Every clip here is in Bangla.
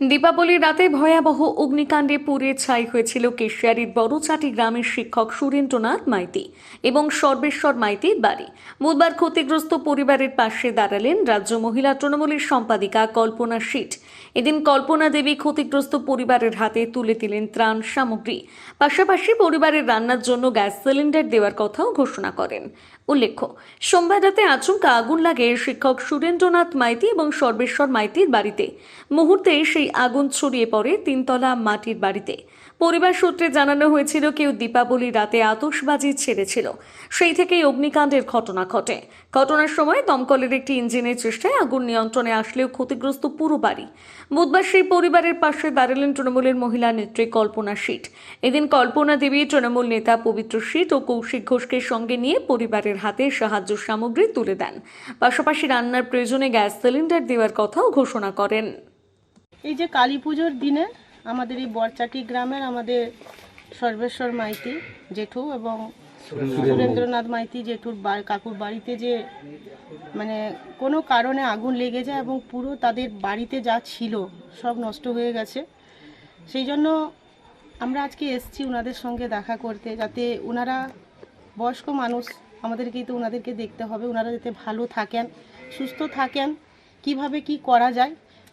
দীপাবলির রাতে ভয়াবহ অগ্নিকাণ্ডে পুড়ে ছাই হয়েছিল কেশিয়ারির বড়চাটি গ্রামের শিক্ষক সুরেন্দ্রনাথ মাইতি এবং সর্বেশ্বর মাইতির বাড়ি। বুধবার ক্ষতিগ্রস্ত পরিবারের পাশে দাঁড়ালেন রাজ্য মহিলা তৃণমূলের সম্পাদিকা কল্পনা শীট এদিন কল্পনা দেবী ক্ষতিগ্রস্ত পরিবারের হাতে তুলে দিলেন ত্রাণ সামগ্রী। পাশাপাশি পরিবারের রান্নার জন্য গ্যাস সিলিন্ডার দেওয়ার কথাও ঘোষণা করেন। উল্লেখ্য, সোমবার রাতে আচমকা আগুন লাগে শিক্ষক সুরেন্দ্রনাথ মাইতি এবং সর্বেশ্বর মাইতির বাড়িতে। মুহূর্তে সেই আগুন ছড়িয়ে পড়ে তিনতলা মাটির বাড়িতে। পরিবার সূত্রে জানানো হয়েছিল, কেউ দীপাবলি রাতে আতশবাজি ছেড়েছিল। সেই থেকেই অগ্নিকাণ্ডের ঘটনা ঘটে। ঘটনার সময় দমকলের একটি ইঞ্জিনের চেষ্টায় আগুন নিয়ন্ত্রণে আসলেও ক্ষতিগ্রস্ত পুরো বাড়ি। বুধবার সেই পরিবারের পাশে দাঁড়ালেন তৃণমূলের মহিলা নেত্রী কল্পনা শীট। এদিন কল্পনা দেবী, তৃণমূল নেতা পবিত্র শীট ও কৌশিক ঘোষকে সঙ্গে নিয়ে পরিবারের হাতে সাহায্য সামগ্রী তুলে দেন। পাশাপাশি রান্নার প্রয়োজনে গ্যাস সিলিন্ডার দেওয়ার কথাও ঘোষণা করেন। এই যে কালী পুজোর দিনে আমাদের এই বরচাটি গ্রামের আমাদের সর্বেশ্বর মাইতি জেঠু এবং সুরেন্দ্রনাথ মাইতি জেঠুর কাকুর বাড়িতে যে মানে কোনো কারণে আগুন লেগে যায় এবং পুরো তাদের বাড়িতে যা ছিল সব নষ্ট হয়ে গেছে। সেই জন্য আমরা আজকে এসছি ওনাদের সঙ্গে দেখা করতে যাতে ওনারা বয়স্ক মানুষ, আমাদেরকেই তো ওনাদেরকে দেখতে হবে। ওনারা যাতে ভালো থাকেন, সুস্থ থাকেন, কীভাবে কি করা যায়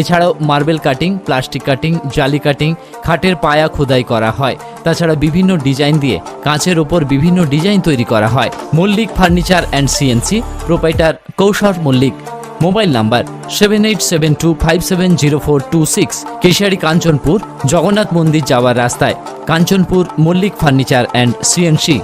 এছাড়াও মার্বেল কাটিং, প্লাস্টিক কাটিং, জালি কাটিং, খাটের পায়া খোদাই করা হয়। তাছাড়া বিভিন্ন ডিজাইন দিয়ে কাঁচের ওপর বিভিন্ন ডিজাইন তৈরি করা হয়। Mallik furniture and CNC proprietor Koushar Mallik. Mobile number seven eight seven two five seven zero four two six Keshiary Kanchanpur, Jagannath মন্দির যাওয়ার রাস্তায়, Kanchanpur Mallik furniture and CNC